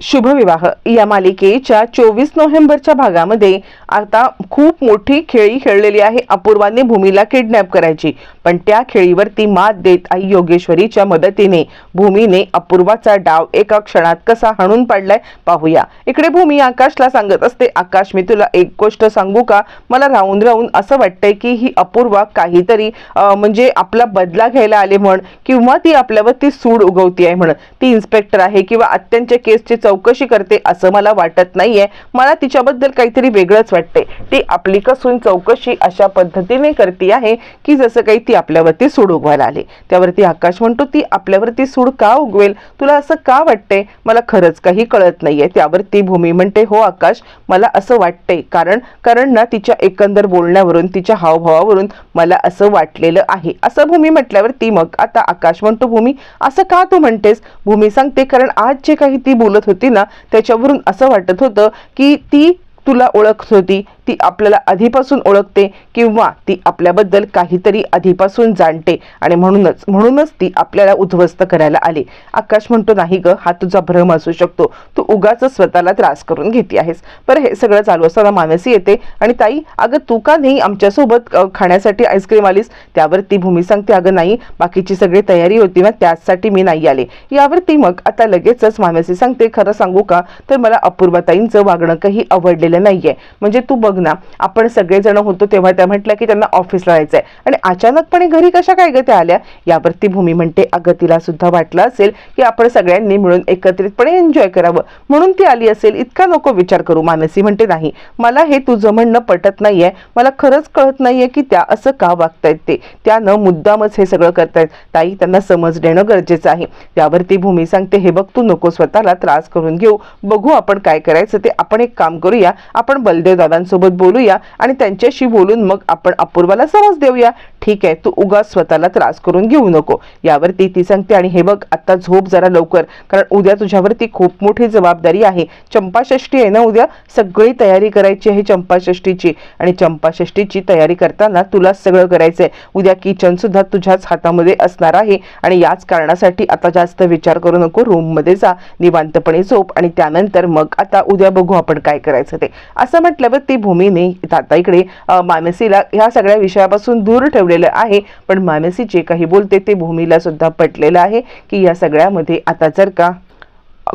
शुभविवाह. या मालिकेच्या चोवीस नोव्हेंबरच्या भागामध्ये आता खूप मोठी खेळी खेळलेली आहे. अपूर्वाने भूमीला किडनॅप करायची. पण त्या खेळीवरती मात देत आई योगेश्वरीच्या मदतीने भूमीने अपूर्वाचा डाव एका क्षणात कसा हाणून पाडलाय पाहूया. इकडे भूमी आकाशला सांगत असते आकाश मी तुला एक गोष्ट सांगू का? मला राहून राहून असं वाटतंय की ही अपूर्वा काहीतरी म्हणजे आपला बदला घ्यायला आले म्हण किंवा ती आपल्यावरती सूड उगवती आहे म्हण. ती इन्स्पेक्टर आहे किंवा अत्यंत केसची चौकशी करते असं मला वाटत नाहीये. मला तिच्याबद्दल काहीतरी वेगळंच वाटते ती आपली कसून चौकशी अशा पद्धतीने करते आहे की जसं काही ती आपल्यावरती सूड उगवायला आली. त्यावरती आकाश म्हणतो ती आपल्यावरती सूड का उगवेल? तुला असं का वाटते मला खरंच काही कळत नाहीये. त्यावरती भूमी म्हणते हो आकाश मला असं वाटते कारण कारण ना तिच्या एकंदर बोलण्यावरून तिच्या हावभावावरून मला असं वाटलेलं आहे. असं भूमी म्हटल्यावरती मग आता आकाश म्हणतो भूमी असं का तू म्हणतेस? भूमी सांगते कारण आज जे काही ती बोलत होती होती ना त्याच्यावरून असं वाटत होतं की ती तुला ओळखत होती. ती आपल्याला आधीपासून ओळखते किंवा ती आपल्याबद्दल काहीतरी आधीपासून जाणते. आणि म्हणूनच म्हणूनच ती आपल्याला उद्ध्वस्त करायला आली. आकाश म्हणतो नाही ग हा तुझा भ्रम असू शकतो. तू उगाच स्वतःला त्रास करून घेते आहेस. पर हे सगळं चालू असताना मानसी येते आणि ताई अगं तू का नाही आमच्यासोबत खाण्यासाठी आईस्क्रीम आलीस? त्यावर ती भूमी सांगते अगं नाही बाकीची सगळी तयारी होती ना त्याचसाठी मी नाही आले. यावरती मग आता लगेचच मानसी सांगते खरं सांगू का? तर मला अपूर्वताईंचं वागणं काही आवडलेलं नाहीये. म्हणजे तू बघ ना आपण सगळेजण होतो तेव्हा त्या म्हटलं की त्यांना ऑफिसला जायचंय. आणि अचानकपणे घरी कशा काय ग त्या आल्या यावरती भूमी म्हणते अगं तिला सुद्धा वाटलं असेल की आपण सगळ्यांनी मिळून एकत्रितपणे एन्जॉय करावं. म्हणून ती आली असेल. इतका नको विचार करू मानसी म्हणते नाही. मला हे तुझं म्हणणं पटत नाहीये. मला खरंच कळत नाहीये की त्या असं का वागतायत ते. त्या न मुद्दामच हे सगळं करतायत. ताई त्यांना समज देणं गरजेचं आहे. त्यावरती भूमी सांगते हे बघ तू नको स्वतःला त्रास करून घेऊ. बघू आपण काय करायचं ते. आपण एक काम करूया. आपण बलदेव दादांसोबत बोलूया आणि त्यांच्याशी बोलून मग आपण अपूर्वाला समज देऊया. ठीक आहे तू उगाच स्वतःला त्रास करून घेऊ नको. यावरती ती सांगते आणि हे बघ आता झोप जरा लवकर कारण उद्या तुझ्यावरती खूप मोठी जबाबदारी आहे. चंपाषष्ठी आहे ना उद्या? सगळी तयारी करायची आहे चंपाषष्ठीची. आणि चंपाषष्ठीची तयारी करताना तुला सगळं करायचं आहे उद्या किचन सुद्धा तुझ्याच हातामध्ये असणार आहे. आणि याच कारणासाठी आता जास्त विचार करू नको रूममध्ये जा निवांतपणे झोप. आणि त्यानंतर मग आता उद्या बघू आपण काय करायचं ते. असं म्हटल्यावर ती भूमीने आता इकडे मानसीला ह्या सगळ्या विषयापासून दूर ठेवलेलं आहे. पण मानसी जे काही बोलते ते भूमीला सुद्धा पटलेलं आहे की या सगळ्यामध्ये आता जर का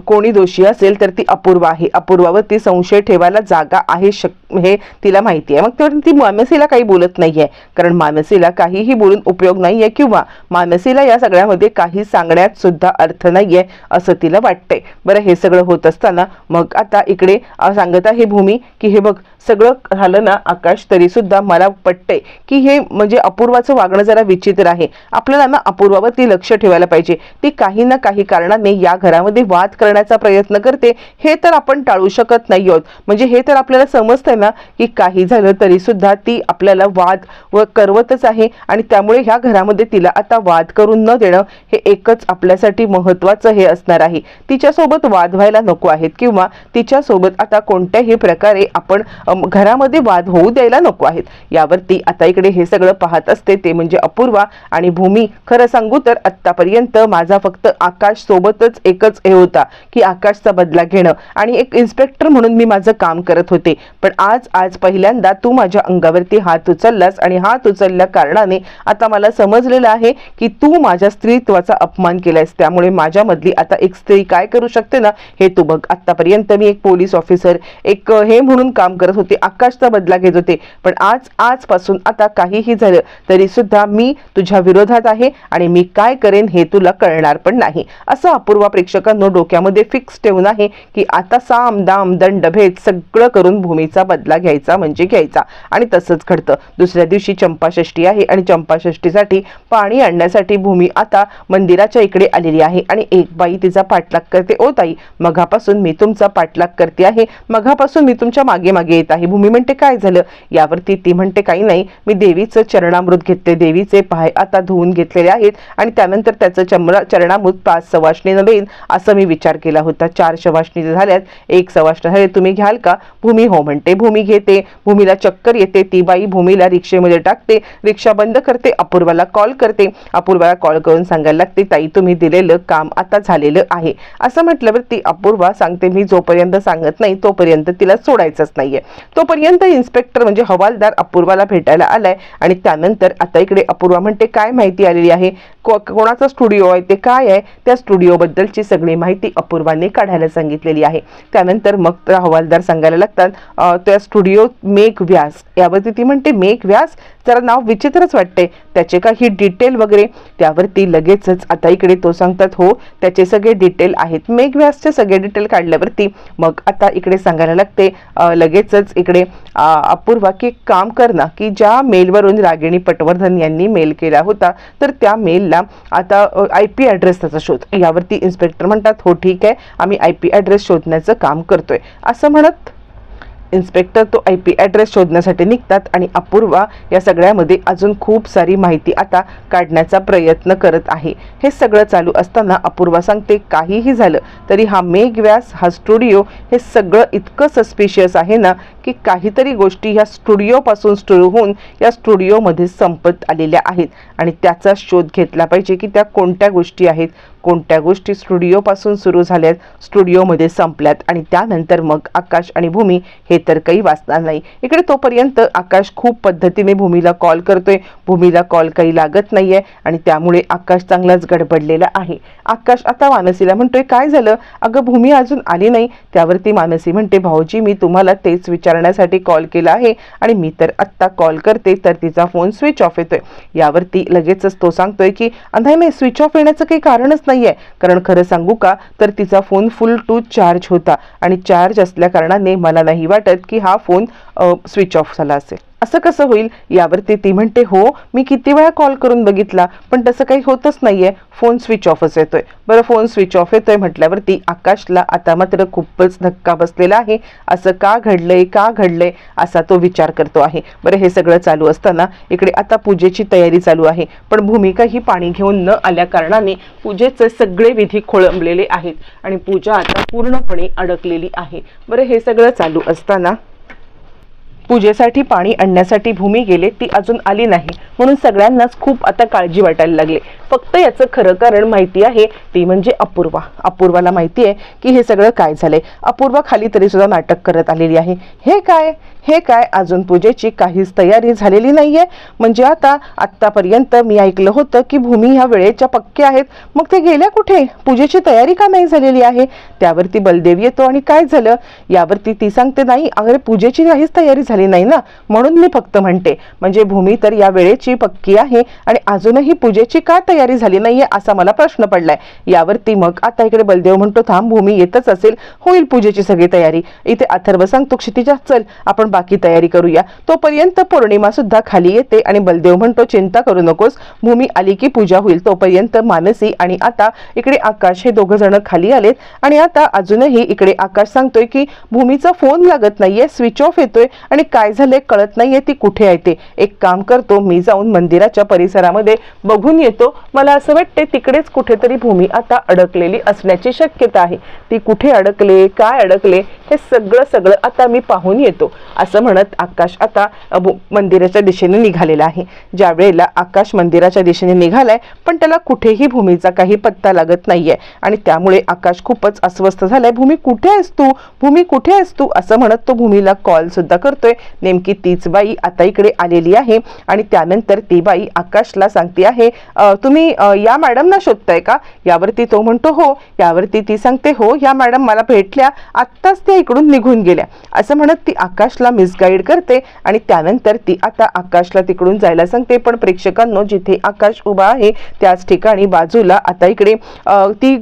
कोणी दोषी असेल तर ती अपूर्वा आहे. अपूर्वावरती संशय ठेवायला जागा आहे शक हे तिला माहिती आहे. मग तर ती मानसीला काही बोलत नाही आहे कारण मानसीला काहीही बोलून उपयोग नाही आहे किंवा मानसीला या सगळ्यामध्ये काही सांगण्यात सुद्धा अर्थ नाही आहे असं तिला वाटतंय. बरं हे सगळं होत असताना मग आता इकडे सांगत आहे भूमी की हे बघ सगळं झालं ना आकाश तरी सुद्धा मला पटतंय की हे म्हणजे अपूर्वाचं वागणं जरा विचित्र आहे. आपल्याला ना अपूर्वावरती लक्ष ठेवायला पाहिजे. ती काही ना काही कारणाने या घरामध्ये वाद करण्याचा प्रयत्न करते. हे तर आपण टाळू शकत नाही आहोत. म्हणजे हे तर आपल्याला समजतंय ना की काही झालं तरी सुद्धा ती आपल्याला वाद व करवतच आहे आणि त्यामुळे ह्या घरामध्ये तिला आता वाद करून न देणं हे एकच आपल्यासाठी महत्वाचं हे असणार आहे. तिच्या तिच्यासोबत वाद व्हायला नको आहेत किंवा तिच्यासोबत आता कोणत्याही प्रकारे आपण घरामध्ये वाद होऊ द्यायला नको आहेत. यावरती आता इकडे हे सगळं पाहत असते ते म्हणजे अपूर्वा आणि भूमी. खरं सांगू तर आत्तापर्यंत माझा फक्त आकाश सोबतच एकच हे होता की आकाशचा बदला घेणं. आणि एक इन्स्पेक्टर म्हणून मी माझं काम करत होते. पण आज आज पहिल्यांदा तू माझ्या अंगावरती हात उचललास आणि हात उचलल्या कारणाने आता मला समजलेलं आहे की तू माझ्या स्त्रीत्वाचा अपमान केलायस. त्यामुळे माझ्यामधली आता एक स्त्री काय करू शकते ना? हे तू बघ. आतापर्यंत मी एक पोलीस ऑफिसर एक हे म्हणून काम करत होते. आकाशचा बदला घेत होते. पण आज आजपासून आता काहीही झालं तरी सुद्धा मी तुझ्या विरोधात आहे आणि मी काय करेन हे तुला कळणार पण नाही. असं अपूर्वा प्रेक्षकांनो डोक्यामध्ये फिक्स ठेवून आहे की आता साम दाम दंड भेद सगळं करून भूमीचा बदला घ्यायचा म्हणजे घ्यायचा. आणि तसंच घडतं. दुसऱ्या दिवशी चंपाषष्ठी आहे आणि चंपाषष्ठीसाठी पाणी आणण्यासाठी भूमी आता मंदिराच्या इकडे आलेली आहे. आणि एक बाई तिचा पाठलाग करते ओ ताई मघापासून मी तुमचा पाठलाग करते आहे. मघापासून मी तुमच्या मागे मागे येत आहे. भूमी म्हणते काय झालं? यावरती ती म्हणते काही नाही. मी देवीचं चरणामृत घेतले. देवीचे पाय आता धुवून घेतलेले आहेत आणि त्यानंतर त्याचं चमरा चरणामृत पाच सवाष्णीनं देईन असं मी विचार केला होता. चार सवाशणी झाल्यात एक सवाष्ण झाले तुम्ही घ्याल का? भूमी हो म्हणते. भूमी घेते. भूमीला चक्कर येते. ती बाई भूमीला रिक्षेमध्ये टाकते. रिक्षा बंद करते. अपूर्वाला कॉल करते. अपूर्वाला कॉल करून सांगायला लागते ताई तुम्ही दिलेलं काम आता झालेलं आहे. असं असं म्हटल्यावरती अपूर्वा सांगते मी जोपर्यंत सांगत नाही तोपर्यंत तिला सोडायचंच नाहीये. तोपर्यंत इन्स्पेक्टर म्हणजे हवालदार अपूर्वाला भेटायला आलाय आणि त्यानंतर आता इकडे अपूर्वा म्हणते काय माहिती आलेली आहे? कोणाचा स्टुडिओ आहे ते काय आहे त्या स्टुडिओबद्दलची सगळी माहिती अपूर्वाने काढायला सांगितलेली आहे. त्यानंतर मग त्या हवालदार सांगायला लागतात त्या स्टुडिओ मेघ व्यास. यावरती ती म्हणते मेघ व्यास? जरा नाव विचित्रच वाटते त्याचे काही डिटेल वगैरे? त्यावरती लगेचच आता इकडे तो सांगतात हो त्याचे सगळे डिटेल आहेत. मेघ व्यासचे सगळे डिटेल काढल्यावरती मग आता इकडे सांगायला लागते लगेचच इकडे अपूर्वा की एक काम कर ना की ज्या मेलवरून रागिणी पटवर्धन यांनी मेल केला होता तर त्या मेलला आता आय पी ॲड्रेस त्याचा शोध. यावरती इन्स्पेक्टर म्हणतात हो ठीक आहे. आम्ही आय पी ॲड्रेस शोधण्याचं काम करतोय. असं म्हणत इन्स्पेक्टर तो आय पी ॲड्रेस शोधण्यासाठी निघतात आणि अपूर्वा या सगळ्यामध्ये अजून खूप सारी माहिती आता काढण्याचा प्रयत्न करत आहे. हे सगळं चालू असताना अपूर्वा सांगते काहीही झालं तरी हा मेघ व्यास हा स्टुडिओ हे सगळं इतकं सस्पिशियस आहे ना की काहीतरी गोष्टी ह्या स्टुडिओपासून सुरू होऊन या स्टुडिओमध्ये संपत आलेल्या आहेत. आणि त्याचा शोध घेतला पाहिजे की त्या कोणत्या गोष्टी आहेत कोणत्या गोष्टी स्टुडिओपासून सुरू झाल्यात स्टुडिओमध्ये संपल्यात आणि त्यानंतर मग आकाश आणि भूमी हे तर काही वाचणार नाही. इकडे तोपर्यंत आकाश खूप पद्धतीने भूमीला कॉल करतोय. भूमीला कॉल काही लागत नाहीये आणि त्यामुळे आकाश चांगलाच गडबडलेला आहे. आकाश आता मानसीला म्हणतोय काय झालं? अगं भूमी अजून आली नाही. त्यावरती मानसी म्हणते भाऊजी मी तुम्हाला तेच विचारण्यासाठी कॉल केला आहे आणि मी तर आत्ता कॉल करते तर तिचा फोन स्विच ऑफ येतोय. यावरती लगेचच तो सांगतोय की नाही स्विच ऑफ येण्याचं काही कारणच नाही नाहीये. कारण खरं सांगू का तर तिचा फोन फुल टू चार्ज होता. आणि चार्ज असल्या कारणाने मला नाही वाटत की हा फोन स्विच ऑफ झाला असेल. असं कसं होईल यावरती ती म्हणते हो मी किती वेळा कॉल करून बघितला पण तसं काही होतच नाहीये. फोन स्विच ऑफच येतोय. बरं फोन स्विच ऑफ येतोय म्हटल्यावरती आकाशला आता मात्र खूपच धक्का बसलेला आहे. असं का घडलंय का घडलंय असा तो विचार करतो आहे. बरं हे सगळं चालू असताना इकडे आता पूजेची तयारी चालू आहे. पण भूमिका ही पाणी घेऊन न आल्या कारणाने पूजेचे सगळे विधी खोळंबलेले आहेत आणि पूजा आता पूर्णपणे अडकलेली आहे. बरं हे सगळं चालू असताना पूजेसाठी पाणी आणण्यासाठी भूमी गेले ती अजून आली नाही. म्हणून सगळ्यांनाच खूप आता काळजी वाटायला लागली. फक्त याचं खरं कारण माहिती आहे ती म्हणजे अपूर्वा. अपूर्वाला माहिती आहे की हे सगळं काय झालंय? अपूर्वा खाली तरी सुद्धा नाटक करत आलेली आहे. हे काय? हे काय अजून पूजेची काहीच तयारी झालेली नाहीये. म्हणजे आता आत्तापर्यंत मी ऐकलं होतं की भूमी ह्या वेळेच्या पक्के आहेत. मग ते गेल्या कुठे? पूजेची तयारी का नाही झालेली आहे? त्यावरती बलदेव येतो आणि काय झालं? यावरती ती सांगते नाही अरे पूजेची काहीच तयारी झाली नाही ना. म्हणून मी फक्त म्हणते म्हणजे भूमी तर या वेळेची पक्की आहे आणि अजूनही पूजेची का तयारी झाली नाहीये असा मला प्रश्न पडलाय. यावरती मग आता इकडे बलदेव म्हणतो थांब भूमी येतच असेल. होईल पूजेची सगळी तयारी. इथे अथर्व सांगतो क्षितिजा चल आपण बाकी तयारी करूया. तोपर्यंत पौर्णिमा सुद्धा खाली येते आणि बलदेव म्हणतो चिंता करू नकोस भूमी आली की पूजा होईल. तोपर्यंत मानसी आणि आता इकडे आकाश हे दोघं जण खाली आलेत. आणि आता अजूनही इकडे आकाश सांगतोय की भूमीचा फोन लागत नाहीये स्विच ऑफ येतोय आणि काय झालंय कळत नाहीये ती कुठे आहे ते. एक काम करतो मी जाऊन मंदिराच्या परिसरामध्ये बघून येतो. मला असं वाटते तिकडेच कुठेतरी भूमी आता अडकलेली असण्याची शक्यता आहे. ती कुठे अडकले काय अडकले हे सगळं सगळं आता मी पाहून येतो. असं म्हणत आकाश आता भू- मंदिराच्या दिशेने निघालेला आहे. ज्या वेळेला आकाश मंदिराच्या दिशेने निघालाय पण त्याला कुठेही भूमीचा काही पत्ता लागत नाहीये. आणि त्यामुळे आकाश खूपच अस्वस्थ झालाय. भूमी कुठे आहेस तू? भूमी कुठे आहेस तू? असं म्हणत तो भूमीला कॉल सुद्धा करतोय. नेमकी तीच बाई आता इकडे आलेली आहे आणि त्यानंतर ती बाई आकाशला सांगते आहे तुम्ही या मॅडमना शोधताय का? यावरती तो म्हणतो हो. यावरती ती सांगते हो या मॅडम मला भेटल्या. आत्ताच त्या इकडून निघून गेल्या. असं म्हणत ती आकाशला मिसगाईड करते आणि त्यानंतर ती आता आकाशला तिकडून जायला सांगते. पण प्रेक्षकांनो जिथे आकाश उभा आहे त्याच ठिकाणी बाजूला आता इकडे ती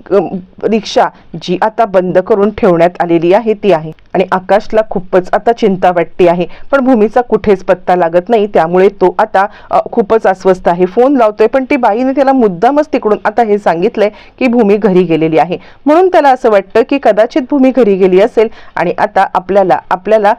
रिक्षा जी आता बंद करून ठेवण्यात आलेली आहे ती आहे. आणि आकाशला खूपच आता चिंता वाटते आहे. पण भूमीचा कुठेच पत्ता लागत नाही त्यामुळे तो आता खूपच अस्वस्थ आहे. फोन लावतोय पण ती बाईने त्याला मुद्दामच तिकडून आता हे सांगितलंय की भूमी घरी गेलेली आहे. म्हणून त्याला असं वाटतं की कदाचित भूमी घरी गेली असेल आणि आता आपल्याला आपल्याला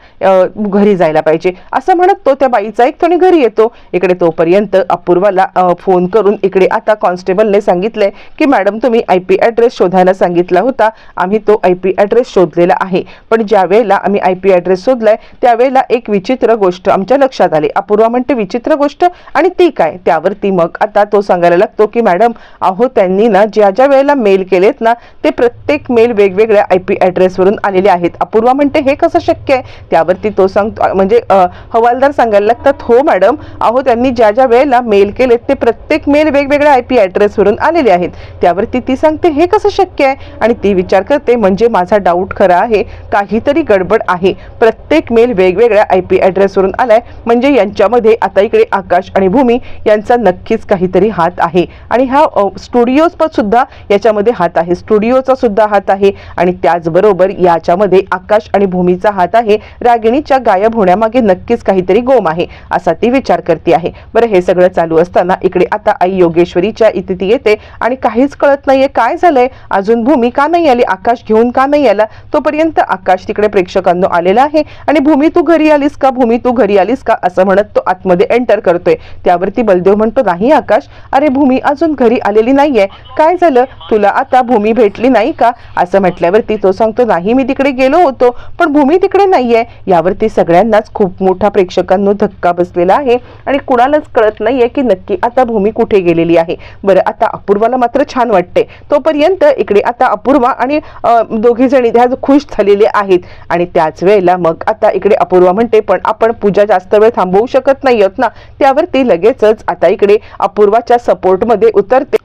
घरी जायला पाहिजे. असं म्हणत तो त्या बाईचा एक थोडी घरी येतो. इकडे तोपर्यंत अपूर्वाला फोन करून इकडे आता कॉन्स्टेबलने सांगितलंय की मॅडम तुम्ही आय पी ॲड्रेस शोधायला सांगितला होता. आम्ही तो आय पी ॲड्रेस शोधलेला आहे. पण ज्यावेळेला ज्या वेळेला आम्ही आय पी ॲड्रेस शोधलाय त्यावेळेला एक विचित्र गोष्ट आमच्या लक्षात आली. अपूर्वा म्हणते विचित्र गोष्ट? आणि ती काय? त्यावरती मग आता तो सांगायला लागतो की मॅडम अहो त्यांनी ना ज्या ज्या वेळेला मेल केलेत ना ते प्रत्येक मेल वेगवेगळ्या आय पी ॲड्रेसवरून आलेले आहेत. अपूर्वा म्हणते हे कसं शक्य आहे? त्यावरती तो सांगतो म्हणजे हवालदार सांगायला लागतात हो मॅडम अहो त्यांनी ज्या ज्या वेळेला मेल केलेत ते प्रत्येक मेल वेगवेगळ्या आय पी ॲड्रेसवरून आलेले आहेत. त्यावरती ती सांगते हे कसं शक्य आहे? आणि ती विचार करते म्हणजे माझा डाऊट खरा आहे काहीतरी गडबड आहे. प्रत्येक मेल वेगवेगळ्या आय पी ॲड्रेसवरून आलाय. म्हणजे यांच्यामध्ये आता इकडे आकाश आणि भूमी यांचा नक्कीच काहीतरी हात आहे. आणि हा स्टुडिओज पण सुद्धा याच्यामध्ये हात आहे. स्टुडिओचा सुद्धा हात आहे. आणि त्याचबरोबर याच्यामध्ये आकाश आणि भूमीचा हात आहे. तिच्या गायब होण्यामागे नक्कीच काहीतरी गोम आहे असा ती विचार करते आहे. बरं हे सगळं चालू असताना इकडे आता आई योगेश्वरीच्या इथे ती येते आणि काहीच कळत नाहीये काय झालंय. अजून भूमी का नाही आली? आकाश घेऊन का नाही आला? तोपर्यंत आकाश तिकडे प्रेक्षकांना आलेला आहे. आणि भूमी तू घरी आलीस का? भूमी तू घरी आलीस का? असं म्हणत तो आतमध्ये एंटर करतोय. त्यावरती बलदेव म्हणतो नाही आकाश. अरे भूमी अजून घरी आलेली नाहीये. काय झालं? तुला आता भूमी भेटली नाही का? असं म्हटल्यावरती तो सांगतो नाही मी तिकडे गेलो होतो पण भूमी तिकडे नाहीये. यावरती सगळ्यांनाच खूप मोठा प्रेक्षकांनो धक्का बसलेला आहे. आणि कुणालाच कळत नाहीये की नक्की आता भूमी कुठे गेलेली आहे. बरं आता अपूर्वाला मात्र छान वाटते तोपर्यंत इकडे आता अपूर्वा आणि दोघी जणी ह्या खुश झालेले आहेत. आणि त्याच वेळेला मग आता इकडे अपूर्वा म्हणते पण आपण पूजा जास्त वेळ थांबवू शकत नाही आहोत ना. त्यावरती लगेचच आता इकडे अपूर्वाच्या सपोर्टमध्ये उतरते.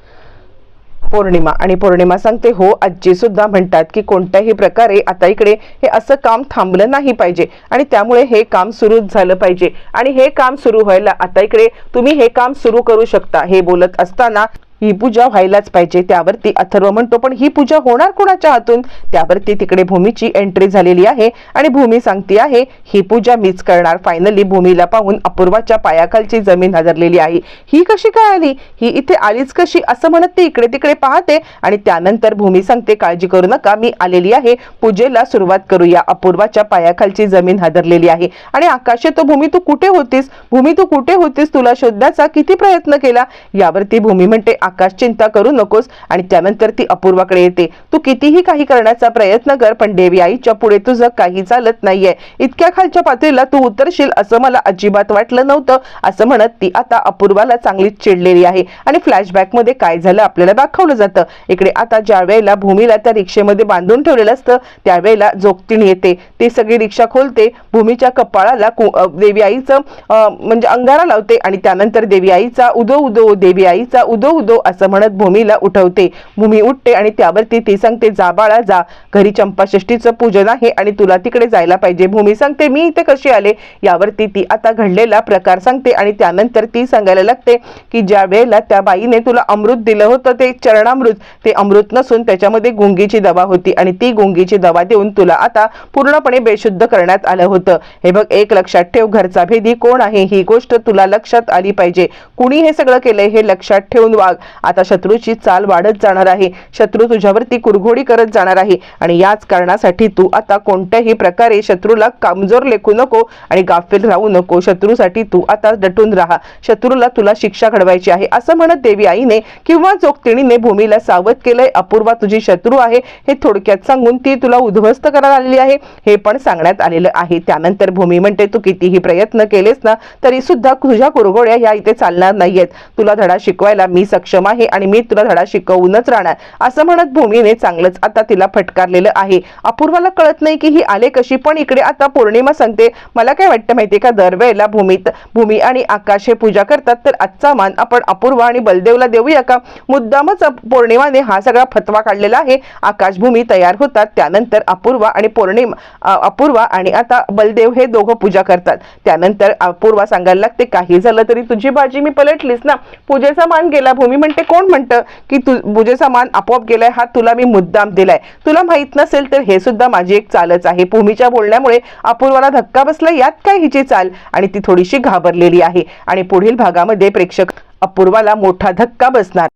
पौर्णिमा. आणि पौर्णिमा सांगते हो आजी सुद्धा म्हणतात की कोणत्याही प्रकारे आता इकडे हे असं काम थांबलं नाही पाहिजे. आणि त्यामुळे हे काम सुरू झालं पाहिजे. आणि हे काम सुरू व्हायला आता इकडे तुम्ही हे काम सुरू करू शकता. हे बोलत असताना ही पूजा व्हायलाच पाहिजे त्यावरती अथर्व म्हणतो. पण ही पूजा होणार कोणाच्या हातून? त्यावरती तिकडे भूमीची एंट्री झालेली आहे आणि भूमी सांगते आहे ही पूजा मीच करणार. फायनली भूमीला पाहून अपूर्वाच्या पायाखालची जमीन हजरलेली आहे. ही कशी काय आली? ही इथे आलीच कशी? असं म्हणत ती इकडे तिकडे पाहते आणि त्यानंतर भूमी सांगते काळजी करू नका मी आलेली आहे. पूजेला सुरुवात करूया. अपूर्वाच्या पायाखालची जमीन हादरलेली आहे. आणि आकाशे तो भूमी तू कुठे होतीस? भूमी तू कुठे होतीस? तुला शोधण्याचा किती प्रयत्न केला? यावरती भूमी म्हणते आकाश चिंता करू नकोस आणि त्यानंतर ती अपूर्वाकडे येते. तू कितीही काही करण्याचा प्रयत्न कर पण देवी आईच्या पुढे तुझं काही चालत नाहीये. इतक्या खालच्या पातळीला तू उतरशील असं मला अजिबात वाटलं नव्हतं. असं म्हणत ती आता अपूर्वाला चांगलीच चिडलेली आहे आणि फ्लॅशबॅकमध्ये काय झालं आपल्याला दाखवलं जातं. इकडे आता ज्या वेळेला भूमीला त्या रिक्षेमध्ये बांधून ठेवलेलं असतं त्यावेळेला जोगतीण येते. ती सगळी रिक्षा खोलते भूमीच्या कपाळाला देवी आईचं म्हणजे अंगारा लावते आणि त्यानंतर देवी आईचा उदो उदो देवी आईचा उदो उदो असं म्हणत भूमीला उठवते. भूमी उठते आणि त्यावरती ती सांगते जा बाळा जा. घरी चंपाषष्ठीचं पूजन आहे आणि तुला तिकडे जायला पाहिजे. भूमी सांगते मी इथे कशी आले? यावरती ती आता घडलेला प्रकार सांगते आणि त्यानंतर ती सांगायला लागते की ज्या वेळेला त्या बाईने तुला अमृत दिलं होतं ते चरणामृत ते अमृत नसून त्याच्यामध्ये गुंगीची दवा होती आणि ती गुंगीची दवा देऊन तुला आता पूर्णपणे बेशुद्ध करण्यात आलं होतं. हे बघ एक लक्षात ठेव घरचा भेदी कोण आहे? ही गोष्ट तुला लक्षात आली पाहिजे. कुणी हे सगळं केलंय हे लक्षात ठेवून वाघ. आता शत्रूची चाल वाढत जाणार आहे. शत्रू तुझ्यावरती कुरघोडी करत जाणार आहे. आणि याच कारणासाठी तू आता कोणत्याही प्रकारे शत्रूला कमजोर लेखू नको आणि गाफील राहू नको. शत्रूसाठी तू आता डटून राहा. शत्रूला तुला शिक्षा घडवायची आहे असं म्हणत देवी आईने किंवा जोगतिणीने भूमीला सावध केलंय. अपूर्वा तुझी शत्रू आहे. हे थोडक्यात सांगून ती तुला उद्ध्वस्त करायला आलेली आहे. हे पण सांगण्यात आलेलं आहे. त्यानंतर भूमी म्हणते तू कितीही प्रयत्न केलेस ना तरी सुद्धा तुझ्या कुरघोड्या या इथे चालणार नाहीयेत. तुला धडा शिकवायला मी सक्षम आहे आणि मी तुला धडा शिकवूनच राहणार. असं म्हणत भूमीने चांगलंच आता तिला फटकारलेलं आहे. अपूर्वाला कळत नाही की ही आले कशी पण इकडे आता पौर्णिमा सांगते मला काय वाटतं माहितीये का? दरवेळेला भूमीत भूमी आणि आकाश हे पूजा करतात तर आजचा मान आपण अपूर्वा आणि बलदेवला देऊया का? मुद्दामच पौर्णिमाने हा सगळा फतवा काढलेला आहे. आकाश भूमी तयार होतात. त्यानंतर अपूर्वा आणि पौर्णिमा अपूर्वा आणि आता बलदेव हे दोघं पूजा करतात. त्यानंतर अपूर्वा सांगायला लागते काही झालं तरी तुझी बाजी मी पलटलीस ना? पूजेचा मान गेला भूमी म्हणते कोण म्हणतं की तू बुजेचा मान आपोआप गेलाय हा तुला मी मुद्दाम दिलाय. तुला माहीत नसेल तर हे सुद्धा माझी एक चालच आहे. भूमीच्या बोलण्यामुळे अपूर्वाला धक्का बसला यात काय हिची चाल? आणि ती थोडीशी घाबरलेली आहे. आणि पुढील भागामध्ये प्रेक्षक अपूर्वाला मोठा धक्का बसणार.